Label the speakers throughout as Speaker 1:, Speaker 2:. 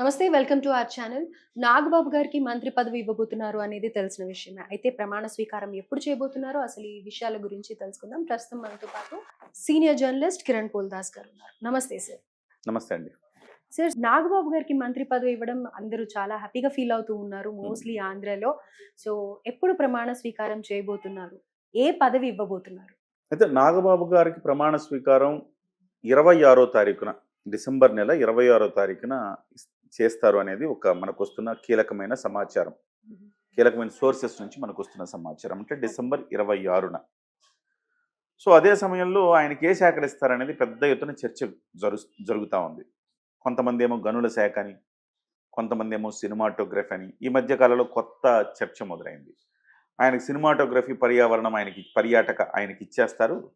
Speaker 1: నమస్తే welcome to our channel. Nagababu గారికి మంత్రి పదవి ఇవ్వబోతున్నారు అనేది తెలిసిన విషయమే. అయితే ప్రమాణ స్వీకారం ఎప్పుడు చేయబోతున్నారో అసలు ఈ విషయాల గురించి తెలుసుకుందాం. ప్రస్తుతం మనతో పాటు సీనియర్ జర్నలిస్ట్ కిరణ్ పోల్ దాస్ గారు ఉన్నారు. నమస్తే సార్.
Speaker 2: నమస్తే అండి.
Speaker 1: సార్ నాగబాబు గారికి మంత్రి పదవి ఇవ్వడం అందరూ చాలా హ్యాపీగా ఫీల్ అవుతూ ఉన్నారు మోస్ట్లీ ఆంధ్రలో. సో ఎప్పుడు ప్రమాణ స్వీకారం చేయబోతున్నారు? ఏ పదవి ఇవ్వబోతున్నారు?
Speaker 2: అయితే నాగబాబు గారికి ప్రమాణ స్వీకారం ఇరవై ఆరో తారీఖున డిసెంబర్ నెల ఇరవై ఆరో తారీఖున చేస్తారు అనేది ఒక మనకు వస్తున్న కీలకమైన సమాచారం. కీలకమైన సోర్సెస్ నుంచి మనకు వస్తున్న సమాచారం. అంటే డిసెంబర్ ఇరవై ఆరున. సో అదే సమయంలో ఆయనకి ఏ శాఖలు ఇస్తారనేది పెద్ద ఎత్తున చర్చ జరు జరుగుతూ ఉంది. కొంతమంది ఏమో గనుల శాఖ అని కొంతమంది ఏమో సినిమాటోగ్రఫీ అని ఈ మధ్య కాలంలో కొత్త చర్చ మొదలైంది. ఆయనకి సినిమాటోగ్రఫీ పర్యావరణం ఆయనకి పర్యాటక ఆయనకి ఇచ్చేస్తారు.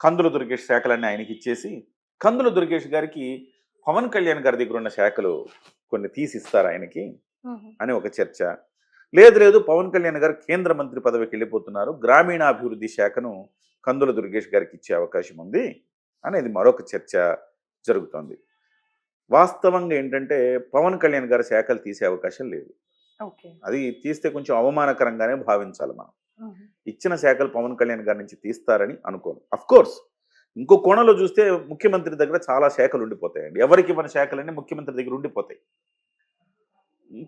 Speaker 2: కందుల దుర్గేష్ శాఖలన్నీ ఆయనకి ఇచ్చేసి కందుల దుర్గేష్ గారికి పవన్ కళ్యాణ్ గారి దగ్గర ఉన్న శాఖలు కొన్ని తీసిస్తారు ఆయనకి అని ఒక చర్చ. లేదు లేదు పవన్ కళ్యాణ్ గారు కేంద్ర మంత్రి పదవికి వెళ్ళిపోతున్నారు. గ్రామీణాభివృద్ధి శాఖను కందుల దుర్గేష్ గారికి ఇచ్చే అవకాశం ఉంది అనేది మరొక చర్చ జరుగుతోంది. వాస్తవంగా ఏంటంటే పవన్ కళ్యాణ్ గారి శాఖలు తీసే అవకాశం లేదు. అది తీస్తే కొంచెం అవమానకరంగానే భావించాలి మనం. ఇచ్చిన శాఖలు పవన్ కళ్యాణ్ గారి నుంచి తీస్తారని అనుకోను. అఫ్ కోర్స్ ఇంకో కోణంలో చూస్తే ముఖ్యమంత్రి దగ్గర చాలా శాఖలు ఉండిపోతాయండి. ఎవరికి ఇవ్వని శాఖలన్నీ ముఖ్యమంత్రి దగ్గర ఉండిపోతాయి.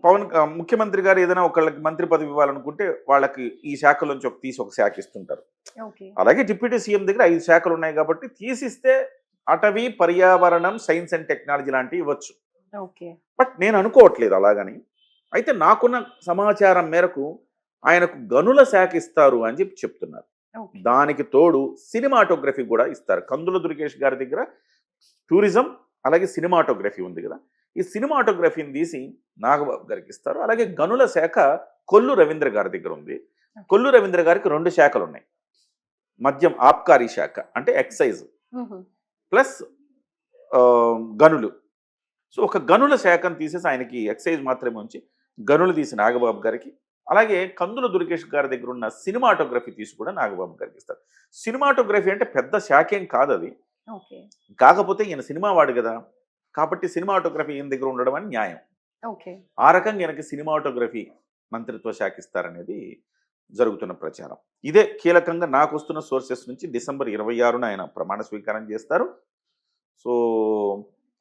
Speaker 2: పవన్ ముఖ్యమంత్రి గారు ఏదైనా ఒకళ్ళకి మంత్రి పదవి ఇవ్వాలనుకుంటే వాళ్ళకి ఈ శాఖలోంచి ఒక తీసి ఒక శాఖ ఇస్తుంటారు. అలాగే డిప్యూటీ సీఎం దగ్గర ఐదు శాఖలు ఉన్నాయి కాబట్టి తీసిస్తే అటవీ పర్యావరణం సైన్స్ అండ్ టెక్నాలజీ లాంటివి ఇవ్వచ్చు. బట్ నేను అనుకోవట్లేదు అలాగని. అయితే నాకున్న సమాచారం మేరకు ఆయనకు గనుల శాఖ ఇస్తారు అని చెప్పి చెప్తున్నారు. దానికి తోడు సినిమాటోగ్రఫీ కూడా ఇస్తారు. కందుల దుర్గేష్ గారి దగ్గర టూరిజం అలాగే సినిమాటోగ్రఫీ ఉంది కదా. ఈ సినిమాటోగ్రఫీని తీసి నాగబాబు గారికి ఇస్తారు. అలాగే గనుల శాఖ కొల్లు రవీంద్ర గారి దగ్గర ఉంది. కొల్లు రవీంద్ర గారికి రెండు శాఖలు ఉన్నాయి మద్యం ఆబ్కారీ శాఖ అంటే ఎక్సైజ్ ప్లస్ గనులు. సో ఒక గనుల శాఖను తీసేసి ఆయనకి ఎక్సైజ్ మాత్రమే ఉంచి గనులు తీసి నాగబాబు గారికి అలాగే కందుల దుర్గేష్ గారి దగ్గర ఉన్న సినిమాటోగ్రఫీ తీసి కూడా నాగబాబు గారికి ఇస్తారు సినిమాటోగ్రఫీ అంటే పెద్ద శాఖ ఏం కాదు అది
Speaker 1: ఓకే.
Speaker 2: కాకపోతే ఈయన సినిమా వాడు కదా. కాబట్టి సినిమాటోగ్రఫీ ఈయన దగ్గర ఉండడం అని న్యాయం.
Speaker 1: ఓకే.
Speaker 2: ఆ రకంగా ఈయనకి సినిమాటోగ్రఫీ మంత్రిత్వ శాఖ ఇస్తారనేది జరుగుతున్న ప్రచారం. ఇదే కీలకంగా నాకు వస్తున్న సోర్సెస్ నుంచి డిసెంబర్ ఇరవై ఆరున ఆయన ప్రమాణ స్వీకారం చేస్తారు. సో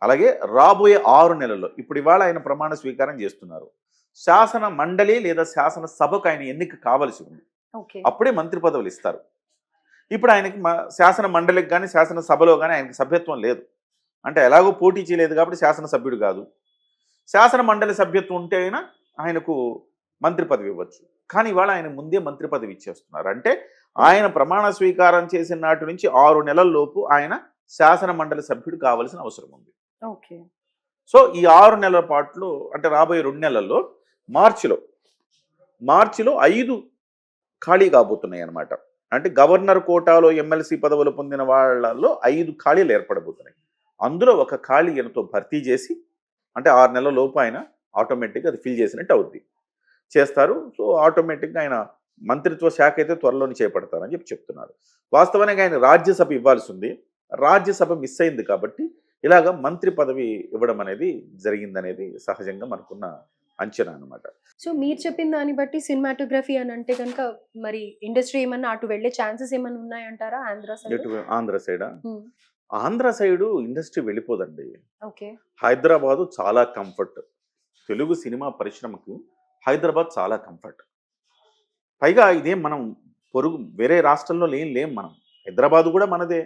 Speaker 2: అలాగే రాబోయే ఆరు నెలల్లో ఇప్పుడు ఇవాళ ఆయన ప్రమాణ స్వీకారం చేస్తున్నారు. శాసన మండలి లేదా శాసన సభకు ఆయన ఎన్నిక కావలసి ఉంది. అప్పుడే మంత్రి పదవులు ఇస్తారు. ఇప్పుడు ఆయనకి శాసన మండలికి కానీ శాసన సభలో కానీ ఆయనకి సభ్యత్వం లేదు. అంటే ఎలాగో పోటీ చేయలేదు కాబట్టి శాసన సభ్యుడు కాదు. శాసన మండలి సభ్యత్వం ఉంటే అయినా ఆయనకు మంత్రి పదవి ఇవ్వచ్చు. కానీ ఇవాళ ఆయన ముందే మంత్రి పదవి ఇచ్చేస్తున్నారు. అంటే ఆయన ప్రమాణ స్వీకారం చేసిన నాటి నుంచి ఆరు నెలల లోపు ఆయన శాసన మండలి సభ్యుడు కావాల్సిన అవసరం ఉంది.
Speaker 1: ఓకే.
Speaker 2: సో ఈ ఆరు నెలల పాటులో అంటే రాబోయే రెండు నెలల్లో మార్చిలో మార్చిలో ఐదు ఖాళీ కాబోతున్నాయి అన్నమాట అంటే గవర్నర్ కోటాలో ఎమ్మెల్సీ పదవులు పొందిన వాళ్ళలో ఐదు ఖాళీలు ఏర్పడబోతున్నాయి. అందులో ఒక ఖాళీ ఈయనతో భర్తీ చేసి అంటే ఆరు నెలల లోపు ఆయన ఆటోమేటిక్గా అది ఫిల్ చేసినట్టు అవుద్ది. చేస్తారు. సో ఆటోమేటిక్గా ఆయన మంత్రిత్వ శాఖ అయితే త్వరలోనే చేపడతారని చెప్పి చెప్తున్నారు. వాస్తవానికి ఆయన రాజ్యసభ ఇవ్వాల్సి ఉంది. రాజ్యసభ మిస్ అయింది కాబట్టి ఇలాగ మంత్రి పదవి ఇవ్వడం అనేది జరిగిందనేది సహజంగా మనకున్న అంచనా అనమాట
Speaker 1: సో మీరు చెప్పిన దాన్ని బట్టి సినిమాటోగ్రఫీ అని అంటే కనుక మరి ఇండస్ట్రీ ఏమన్నా అటు వెళ్ళే ఛాన్సెస్ ఏమన్నా ఉన్నాయంటారా Andhra side?
Speaker 2: Andhra side? Andhra side industry వెళ్ళిపోదండి.
Speaker 1: Okay.
Speaker 2: Hyderabad చాలా కంఫర్ట్. తెలుగు సినిమా పరిశ్రమకు హైదరాబాద్ చాలా కంఫర్ట్. పైగా ఇదేం మనం పొరుగు వేరే రాష్ట్రంలో లేం లేం మనం. హైదరాబాదు కూడా మనదే.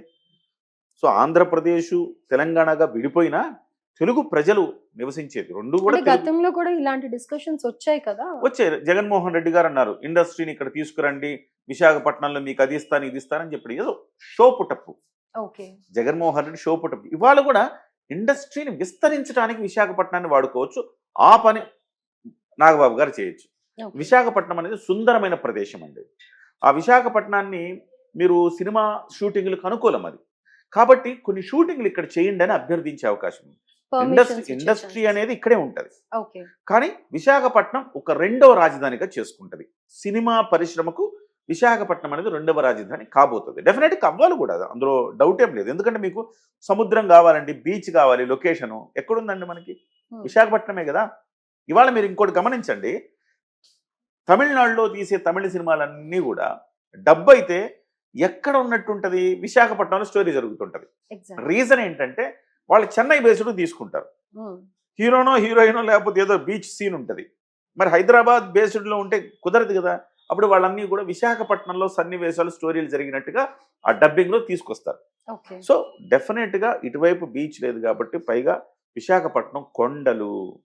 Speaker 2: సో ఆంధ్రప్రదేశ్ తెలంగాణగా విడిపోయినా తెలుగు ప్రజలు నివసించేది రెండు కూడా
Speaker 1: గతంలో కూడా ఇలాంటి డిస్కషన్స్ వచ్చాయి కదా?
Speaker 2: వచ్చే జగన్మోహన్ రెడ్డి గారు అన్నారు ఇండస్ట్రీని ఇక్కడ తీసుకురండి విశాఖపట్నంలో మీకు అది ఇస్తాను ఇది ఇస్తానని చెప్పి. ఏదో show put up. Jaganmohan Reddy show put up. ఇవాళ కూడా ఇండస్ట్రీని విస్తరించడానికి విశాఖపట్నాన్ని వాడుకోవచ్చు. ఆ పని నాగబాబు గారు చేయొచ్చు. విశాఖపట్నం అనేది సుందరమైన ప్రదేశం అండి. ఆ విశాఖపట్నాన్ని మీరు సినిమా షూటింగ్లకు అనుకూలం అది. కాబట్టి కొన్ని షూటింగ్లు ఇక్కడ చేయండి అని అభ్యర్థించే అవకాశం ఉంది. ఇండస్ట్రీ ఇండస్ట్రీ అనేది ఇక్కడే ఉంటుంది. కానీ విశాఖపట్నం ఒక రెండవ రాజధానిగా చేసుకుంటది. సినిమా పరిశ్రమకు విశాఖపట్నం అనేది రెండవ రాజధాని కాబోతుంది. డెఫినెట్గా అవ్వాలి కూడా అందులో డౌట్ ఏం లేదు. ఎందుకంటే మీకు సముద్రం కావాలండి బీచ్ కావాలి లొకేషను ఎక్కడుందండి మనకి?
Speaker 1: Hmm.
Speaker 2: విశాఖపట్నమే కదా? ఇవాళ మీరు ఇంకోటి గమనించండి. తమిళనాడులో తీసే తమిళ సినిమాలన్నీ కూడా డబ్బు అయితే ఎక్కడ ఉన్నట్టు ఉంటుంది విశాఖపట్నంలో స్టోరీ జరుగుతుంటది. రీజన్ ఏంటంటే వాళ్ళు చెన్నై బేస్డ్ తీసుకుంటారు. హీరోనో హీరోయినో లేకపోతే ఏదో బీచ్ సీన్ ఉంటుంది. మరి హైదరాబాద్ బేస్డ్లో ఉంటే కుదరదు కదా. అప్పుడు వాళ్ళన్నీ కూడా విశాఖపట్నంలో సన్నివేశాలు స్టోరీలు జరిగినట్టుగా ఆ డబ్బింగ్లో తీసుకొస్తారు. సో డెఫినెట్గా ఇటువైపు బీచ్ లేదు కాబట్టి పైగా విశాఖపట్నం కొండలు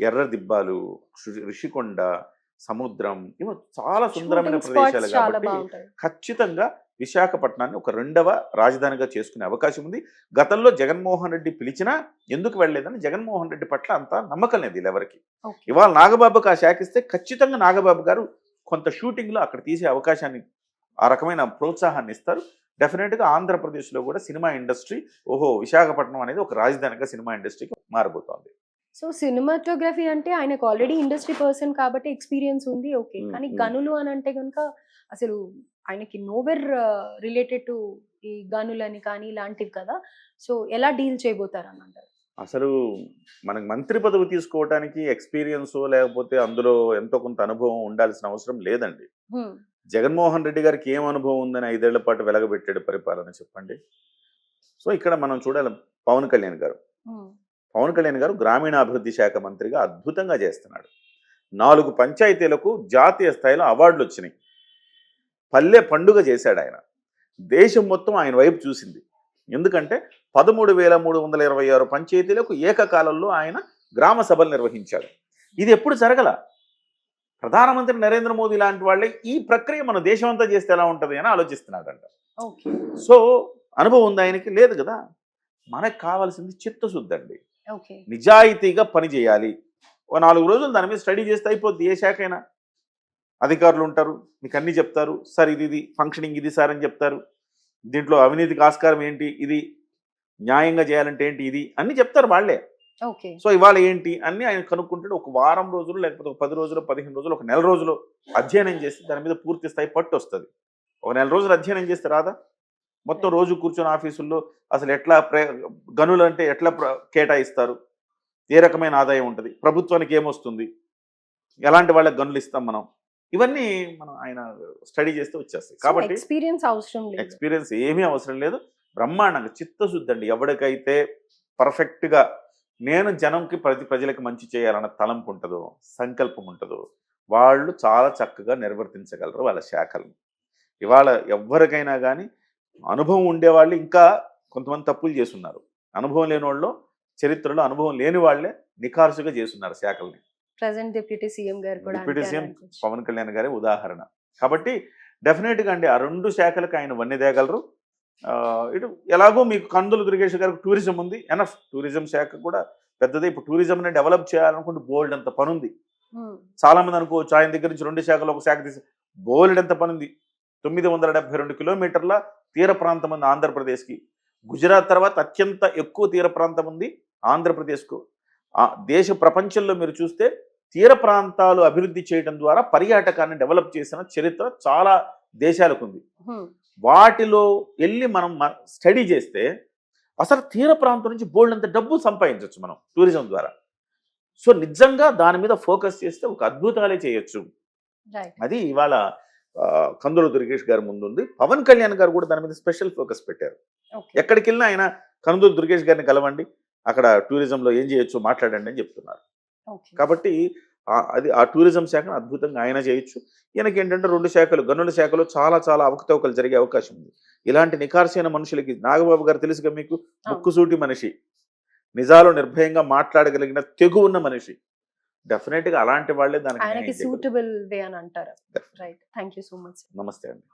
Speaker 2: ఎర్ర దిబ్బాలు ఋషి- ఋషికొండ సముద్రం ఇవి చాలా సుందరమైన ప్రదేశాలు కాబట్టి ఖచ్చితంగా విశాఖపట్నాన్ని ఒక రెండవ రాజధానిగా చేసుకునే అవకాశం ఉంది. గతంలో జగన్మోహన్ రెడ్డి పిలిచినా ఎందుకు వెళ్ళలేదని జగన్మోహన్ రెడ్డి పట్ల అంత నమ్మకం లేదు వీళ్ళెవరికి
Speaker 1: ఓకే.
Speaker 2: ఇవాళ నాగబాబుకి ఆ శాఖ ఇస్తే ఖచ్చితంగా నాగబాబు గారు కొంత షూటింగ్లో అక్కడ తీసే అవకాశాన్ని ఆ రకమైన ప్రోత్సాహాన్ని ఇస్తారు. డెఫినెట్గా ఆంధ్రప్రదేశ్లో కూడా సినిమా ఇండస్ట్రీ ఓహో విశాఖపట్నం అనేది ఒక రాజధానిగా సినిమా ఇండస్ట్రీకి మారబోతోంది.
Speaker 1: సో సినిమాటోగ్రఫీ అంటే ఆయనకు ఆల్రెడీ ఇండస్ట్రీ పర్సన్ కాబట్టి ఎక్స్పీరియన్స్ ఉంది. ఓకే. కానీ. గనులు అని అంటే కనుక అసలు ఆయనకి నోవెర్ రిలేటెడ్ టు ఈ గనులని కానీ ఇలాంటివి కదా. సో ఎలా డీల్ చేయబోతారు అంటారు
Speaker 2: అసలు మనకు మంత్రి పదవి తీసుకోవడానికి ఎక్స్పీరియన్స్ లేకపోతే అందులో ఎంతో కొంత అనుభవం ఉండాల్సిన అవసరం లేదండి. జగన్మోహన్ రెడ్డి గారికి ఏం అనుభవం ఉందని ఐదేళ్ళ పాటు వెలగబెట్టాడు పరిపాలన చెప్పండి. సో ఇక్కడ మనం చూడాలి పవన్ కళ్యాణ్ గారు. పవన్ కళ్యాణ్ గారు గ్రామీణాభివృద్ధి శాఖ మంత్రిగా అద్భుతంగా చేస్తున్నాడు. నాలుగు పంచాయతీలకు జాతీయ స్థాయిలో అవార్డులు వచ్చినాయి పల్లె పండుగ చేశాడు ఆయన. దేశం మొత్తం ఆయన వైపు చూసింది. ఎందుకంటే పదమూడు వేల మూడు వందల ఇరవై ఆరు పంచాయతీలకు ఏకకాలంలో ఆయన గ్రామ సభలు నిర్వహించాడు. ఇది ఎప్పుడు జరగల? ప్రధానమంత్రి నరేంద్ర మోదీ లాంటి వాళ్ళే ఈ ప్రక్రియ మన దేశం అంతా చేస్తే ఎలా ఉంటుంది అని ఆలోచిస్తున్నాడంట. సో అనుభవం ఉంది ఆయనకి? లేదు కదా. మనకు కావాల్సింది చిత్తశుద్ధి అండి. నిజాయితీగా పని చేయాలి. ఓ నాలుగు రోజులు దాని మీద స్టడీ చేస్తే అయిపోద్ది ఏ శాఖ అయినా అధికారులు ఉంటారు మీకు అన్నీ చెప్తారు. సార్ ఇది ఇది ఫంక్షనింగ్ ఇది సార్ అని చెప్తారు. దీంట్లో అవినీతికి ఆస్కారం ఏంటి? ఇది న్యాయంగా చేయాలంటే ఏంటి ఇది? అన్నీ చెప్తారు వాళ్ళే. సో ఇవాళ ఏంటి? అన్నీ ఆయన కనుక్కుంటాడు ఒక వారం రోజులు లేకపోతే ఒక పది రోజులు పదిహేను రోజులు ఒక నెల రోజులు అధ్యయనం చేస్తే దాని మీద పూర్తి స్థాయి పట్టు వస్తుంది. ఒక నెల రోజులు అధ్యయనం చేస్తే రాదా? మొత్తం రోజు కూర్చొని ఆఫీసుల్లో అసలు ఎట్లా గనులు అంటే ఎట్లా కేటాయిస్తారు? ఏ రకమైన ఆదాయం ఉంటుంది? ప్రభుత్వానికి ఏమొస్తుంది? ఎలాంటి వాళ్ళకి గనులు ఇస్తాం మనం? ఇవన్నీ మనం ఆయన స్టడీ చేస్తే వచ్చేస్తాయి. కాబట్టి
Speaker 1: ఎక్స్పీరియన్స్ అవసరం లేదు.
Speaker 2: ఎక్స్పీరియన్స్ ఏమీ అవసరం లేదు. బ్రహ్మాండంగా చిత్తశుద్ధి అండి ఎవరికైతే పర్ఫెక్ట్గా నేను జనంకి ప్రతి ప్రజలకు మంచి చేయాలన్న తలంపు ఉంటుందో సంకల్పం ఉంటుందో వాళ్ళు చాలా చక్కగా నిర్వర్తించగలరు వాళ్ళ శాఖలను ఇవాళ ఎవరికైనా కానీ అనుభవం ఉండేవాళ్ళు ఇంకా కొంతమంది తప్పులు చేస్తున్నారు. అనుభవం లేని వాళ్ళు చరిత్రలో అనుభవం లేని వాళ్ళే నిఖార్సుగా చేస్తున్నారు శాఖల్ని.
Speaker 1: ప్రెసెంట్ డిప్యూటీ సీఎం గారు కూడా
Speaker 2: డిప్యూటీ సీఎం. పవన్ కళ్యాణ్ గారి ఉదాహరణ. కాబట్టి డెఫినెట్గా అండి ఆ రెండు శాఖలకు ఆయన వన్నె తేగలరు. ఆ, ఇటు ఎలాగో మీకు కందులు దుర్గేష్ గారికి టూరిజం ఉంది. ఎనఫ్ టూరిజం శాఖ కూడా పెద్దదే. ఇప్పుడు టూరిజంని డెవలప్ చేయాలనుకుంటే బోల్డ్ అంత పని ఉంది. చాలా మంది అనుకోవచ్చు ఆయన దగ్గర నుంచి రెండు శాఖలు ఒక శాఖ తీసి బోల్డ్ ఎంత పని ఉంది తొమ్మిది వందల డెబ్బై రెండు కిలోమీటర్ల తీర ప్రాంతం ఉంది ఆంధ్రప్రదేశ్కి. గుజరాత్ తర్వాత అత్యంత ఎక్కువ తీర ప్రాంతం ఉంది ఆంధ్రప్రదేశ్కు. దేశ ప్రపంచంలో మీరు చూస్తే తీర ప్రాంతాలు అభివృద్ధి చేయడం ద్వారా పర్యాటకాన్ని డెవలప్ చేసిన చరిత్ర చాలా దేశాలకు ఉంది. వాటిలో వెళ్ళి మనం స్టడీ చేస్తే అసలు తీర ప్రాంతం నుంచి బోల్డ్ అంత డబ్బు సంపాదించవచ్చు మనం టూరిజం ద్వారా. సో నిజంగా దాని మీద ఫోకస్ చేస్తే ఒక అద్భుతాలే చేయొచ్చు. అది ఇవాళ కందుల దుర్గేష్ గారి ముందు ఉంది. పవన్ కళ్యాణ్ గారు కూడా దాని మీద స్పెషల్ ఫోకస్ పెట్టారు. ఎక్కడికి వెళ్ళినా ఆయన కందుల దుర్గేష్ గారిని కలవండి. అక్కడ టూరిజంలో ఏం చేయొచ్చు మాట్లాడండి అని చెప్తున్నారు. కాబట్టి అది ఆ టూరిజం శాఖను అద్భుతంగా ఆయన చేయొచ్చు. ఈయనకి ఏంటంటే రెండు శాఖలు గనుల శాఖలో చాలా చాలా అవకతవకలు జరిగే అవకాశం ఉంది. ఇలాంటి నిఖార్సైన మనుషులకి నాగబాబు గారు తెలుసుగా మీకు? ముక్కుసూటి మనిషి. నిజాలు నిర్భయంగా మాట్లాడగలిగిన తెగు ఉన్న మనిషి. డెఫినెట్గా అలాంటి వాళ్ళే దానికి.
Speaker 1: సూటబుల్ వే అని అంటారు. Right. Thank you so much.
Speaker 2: నమస్తే అండి.